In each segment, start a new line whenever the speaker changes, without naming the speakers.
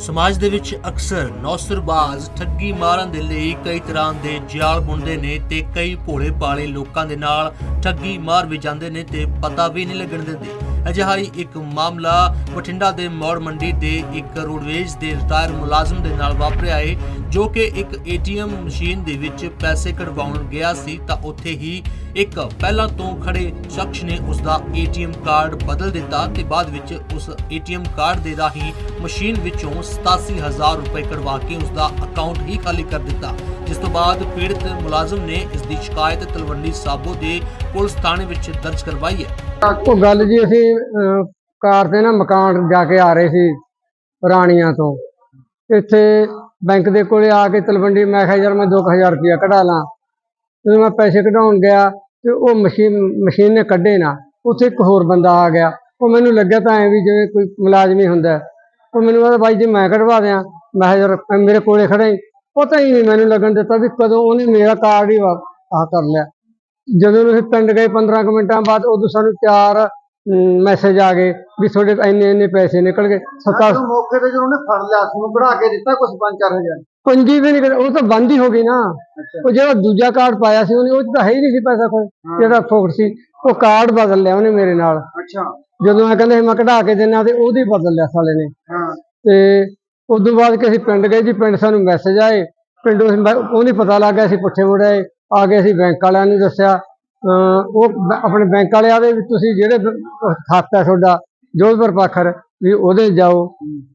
ਸਮਾਜ ਦੇ ਵਿੱਚ ਅਕਸਰ ਨੌਸਰਬਾਜ਼ ਠੱਗੀ ਮਾਰਨ ਦੇ ਲਈ ਕਈ ਤਰ੍ਹਾਂ ਦੇ ਜਾਲ ਬੁਣਦੇ ਨੇ ਤੇ ਕਈ ਭੋਲੇ ਭਾਲੇ ਲੋਕਾਂ ਦੇ ਨਾਲ ਠੱਗੀ ਮਾਰ ਵੀ ਜਾਂਦੇ ਨੇ ਤੇ ਪਤਾ ਵੀ ਨਹੀਂ ਲੱਗਣ ਦਿੰਦੇ। ਅਜਿਹਾ ਹੀ ਇੱਕ ਮਾਮਲਾ ਬਠਿੰਡਾ ਦੇ ਮੌੜ ਮੰਡੀ ਦੇ ਇੱਕ ਰੋਡਵੇਜ਼ ਦੇ ਰਿਟਾਇਰ ਮੁਲਾਜ਼ਮ ਦੇ ਨਾਲ ਵਾਪਰਿਆ ਹੈ ਜੋ ਕਿ ਇੱਕ ਏਟੀਐਮ ਮਸ਼ੀਨ ਦੇ ਵਿੱਚ ਪੈਸੇ ਕਢਵਾਉਣ ਗਿਆ ਸੀ, ਤਾਂ ਉੱਥੇ ਹੀ ਇੱਕ ਪਹਿਲਾਂ ਤੋਂ ਖੜੇ ਸ਼ਖਸ ਨੇ ਉਸ ਦਾ ਏਟੀਐਮ ਕਾਰਡ ਬਦਲ ਦਿੱਤਾ ਤੇ ਬਾਅਦ ਵਿੱਚ ਉਸ ਏਟੀਐਮ ਕਾਰਡ ਦੇ ਰਾਹੀਂ ਮਸ਼ੀਨ ਵਿੱਚੋਂ 87000 ਰੁਪਏ ਕਢਵਾ ਕੇ ਉਸ ਦਾ ਅਕਾਊਂਟ ਹੀ ਖਾਲੀ ਕਰ ਦਿੱਤਾ। ਜਿਸ ਤੋਂ ਬਾਅਦ ਪੀੜਤ ਮੁਲਾਜ਼ਮ ਨੇ ਇਸ ਦੀ ਸ਼ਿਕਾਇਤ ਤਲਵੰਡੀ ਸਾਬੋ ਦੇ ਪੁਲਿਸ ਥਾਣੇ ਵਿੱਚ ਦਰਜ ਕਰਵਾਈ ਹੈ।
ਉਹ ਗੱਲ ਜੀ ਅਸੀਂ ਅਹ, ਕਾਰ ਤੇ ਨਾ ਮਕਾਨ ਜਾ ਕੇ ਆ ਰਹੇ ਸੀ ਰਾਣੀਆਂ ਤੋਂ। ਇੱਥੇ ਬੈਂਕ ਦੇ ਕੋਲੇ ਆ ਕੇ ਤਲਵੰਡੀ ਮੈਂ ਕਿਹਾ ਯਾਰ ਮੈਂ 2000 ਰੁਪਇਆ ਕਢਾ ਲਾਂ। ਜਦੋਂ ਮੈਂ ਪੈਸੇ ਕਢਾਉਣ ਗਿਆ ਤੇ ਉਹ ਮਸ਼ੀਨ ਮਸ਼ੀਨ ਨੇ ਕੱਢੇ ਨਾ ਉੱਥੇ ਇੱਕ ਹੋਰ ਬੰਦਾ ਆ ਗਿਆ। ਉਹ ਮੈਨੂੰ ਲੱਗਿਆ ਤਾਂ ਐ ਵੀ ਜਿਵੇਂ ਕੋਈ ਮੁਲਾਜ਼ਮੀ ਹੁੰਦਾ। ਹੈ। ਉਹ ਮੈਨੂੰ ਕਹਿੰਦਾ ਬਾਈ ਜੀ ਮੈਂ ਕਢਵਾ ਦਿਆਂ। ਮੈਂ ਕਿਹਾ ਯਾਰ ਅਹ ਮੇਰੇ ਕੋਲੇ ਖੜਾ ਹੀ ਪਤਾ ਹੀ ਨਹੀਂ ਮੈਨੂੰ ਲੱਗਣ ਦਿੱਤਾ ਵੀ ਕਦੋਂ ਉਹਨੇ ਮੇਰਾ ਕਾਰਡ ਹੀ ਆ ਕਰ ਲਿਆ। ਜਦੋਂ ਅਸੀਂ ਪਿੰਡ ਗਏ 15 ਕੁ ਮਿੰਟਾਂ ਬਾਅਦ ਉਦੋਂ ਸਾਨੂੰ ਚਾਰ ਮੈਸੇਜ ਆ ਗਏ ਵੀ ਤੁਹਾਡੇ ਇੰਨੇ ਇੰਨੇ ਪੈਸੇ ਨਿਕਲ ਗਏ। ਸੱਤਾ
ਜਦੋਂ ਮੌਕੇ ਤੇ ਜਦੋਂ ਉਹਨੇ ਫੜ ਲਿਆ ਤੁਹਾਨੂੰ ਕਢਾ ਕੇ ਦਿੱਤਾ ਕੁਝ 5-4000
ਪੰਜੀ ਵੀ ਨਹੀਂ ਉਹ ਤਾਂ ਬੰਦ ਹੀ ਹੋ ਗਈ ਨਾ। ਉਹ ਜਿਹੜਾ ਦੂਜਾ ਕਾਰਡ ਪਾਇਆ ਸੀ ਉਹਨੇ ਉਹ ਤਾਂ ਹੈ ਹੀ ਨਹੀਂ ਸੀ ਪੈਸਾ ਕੋਈ ਜਿਹੜਾ ਫੋਕਟ ਸੀ। ਉਹ ਕਾਰਡ ਬਦਲ ਲਿਆ ਉਹਨੇ ਮੇਰੇ ਨਾਲ।
ਅੱਛਾ।
ਜਦੋਂ ਮੈਂ ਕਹਿੰਦਾ ਮੈਂ ਕਢਾ ਕੇ ਦੇਣਾ ਤੇ ਉਹਦੀ ਬਦਲ ਲਿਆ ਸਾਲੇ ਨੇ।
ਹਾਂ।
ਤੇ ਉਸ ਤੋਂ ਬਾਅਦ ਕਿ ਅਸੀਂ ਪਿੰਡ ਗਏ ਜੀ ਪਿੰਡ ਸਾਨੂੰ ਮੈਸੇਜ ਆਏ। ਪਿੰਡੋਂ ਉਹ ਨਹੀਂ ਪਤਾ ਲੱਗ ਅਸੀਂ ਪੁੱਠੇ ਮੁੜ ਆਏ। ਆ ਕੇ ਅਸੀਂ ਬੈਂਕ ਵਾਲਿਆਂ ਨੂੰ ਦੱਸਿਆ ਉਹ ਆਪਣੇ ਬੈਂਕ ਵਾਲਿਆਂ ਦੇ ਵੀ ਤੁਸੀਂ ਜਿਹੜੇ ਖਾਤਾ ਤੁਹਾਡਾ ਜੋਧਪੁਰ ਪਾਖਰ ਵੀ ਉਹਦੇ ਜਾਓ।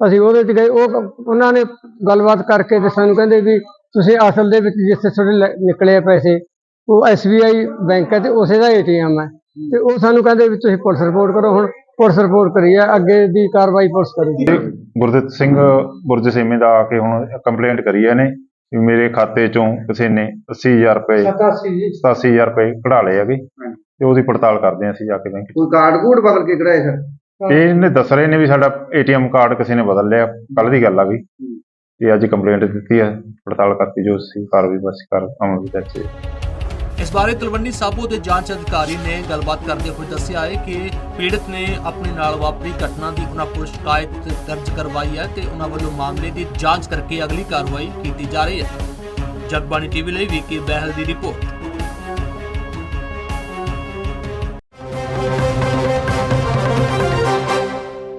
ਅਸੀਂ ਉਹਦੇ ਚ ਗਏ, ਉਹ ਉਹਨਾਂ ਨੇ ਗੱਲਬਾਤ ਕਰਕੇ ਤੇ ਸਾਨੂੰ ਕਹਿੰਦੇ ਵੀ ਤੁਸੀਂ ਅਸਲ ਦੇ ਵਿੱਚ ਜਿੱਥੇ ਤੁਹਾਡੇ ਨਿਕਲੇ ਆ ਪੈਸੇ ਉਹ SBI ਬੈਂਕ ਹੈ ਤੇ ਉਸੇ ਦਾ ਏਟੀਐਮ ਹੈ। ਤੇ ਉਹ ਸਾਨੂੰ ਕਹਿੰਦੇ ਵੀ ਤੁਸੀਂ ਪੁਲਿਸ ਰਿਪੋਰਟ ਕਰੋ, ਹੁਣ ਪੁਲਿਸ ਰਿਪੋਰਟ ਕਰੀ ਹੈ ਅੱਗੇ ਦੀ ਕਾਰਵਾਈ ਪੁਲਿਸ ਕਰੇਗੀ।
ਗੁਰਦਿੱਤ ਸਿੰਘ ਬੁਰਜ ਸੇਮੇ ਦਾ ਆ ਕੇ ਹੁਣ ਕੰਪਲੇਂਟ ਕਰੀ ਹੈ ਇਹਨੇ। ਵੀ ਮੇਰੇ ਖਾਤੇ ਚੋਂ ਕਿਸੇ ਨੇ 80000 ਰੁਪਏ
87 ਜੀ।
87000 ਰੁਪਏ ਕਢਾ ਲਏ ਹੈਗੇ ਤੇ ਉਹਦੀ ਪੜਤਾਲ ਕਰਦੇ ਹਾਂ ਅਸੀਂ ਜਾ ਕੇ ਬੈਂਕ
ਕੋਈ ਕਾਰਡ ਕੂਡ ਬਦਲ ਕੇ ਕਢਾਏ ਸਰ?
ਇਹ ਇਹਨੇ ਦੱਸ ਰਹੇ ਨੇ ਵੀ ਸਾਡਾ ਏਟੀਐਮ ਕਾਰਡ ਕਿਸੇ ਨੇ ਬਦਲ ਲਿਆ। ਕੱਲ ਦੀ ਗੱਲ ਆ ਵੀ। ਤੇ ਅੱਜ ਕੰਪਲੇਂਟ ਦਿੱਤੀ ਹੈ ਪੜਤਾਲ ਕਰਕੇ ਜੋ ਅਸੀਂ ਕਾਰਵਾਈ ਬਸ ਕਰ ਅਮਲ ਵਿੱਚ ਹੈ
ਇਸ ਬਾਰੇ ਤਲਵੰਡੀ ਸਾਬੋ ਦੇ ਜਾਂਚ ਅਧਿਕਾਰੀ ਨੇ ਗੱਲਬਾਤ ਕਰਦੇ ਹੋਏ ਦੱਸਿਆ ਹੈ ਕਿ ਪੀੜਤ ਨੇ ਆਪਣੇ ਨਾਲ ਵਾਪਰੀ ਘਟਨਾ ਦੀ ਉਹਨਾਂ ਕੋਲ ਸ਼ਿਕਾਇਤ ਦਰਜ ਕਰਵਾਈ ਹੈ ਤੇ ਉਹਨਾਂ ਵੱਲੋਂ ਮਾਮਲੇ ਦੀ ਜਾਂਚ ਕਰਕੇ ਅਗਲੀ ਕਾਰਵਾਈ ਕੀਤੀ ਜਾ ਰਹੀ ਹੈ। ਜਗਬਾਣੀ ਟੀਵੀ ਲਈ ਵੀਕੇ ਬਹਿਲ ਦੀ ਰਿਪੋਰਟ।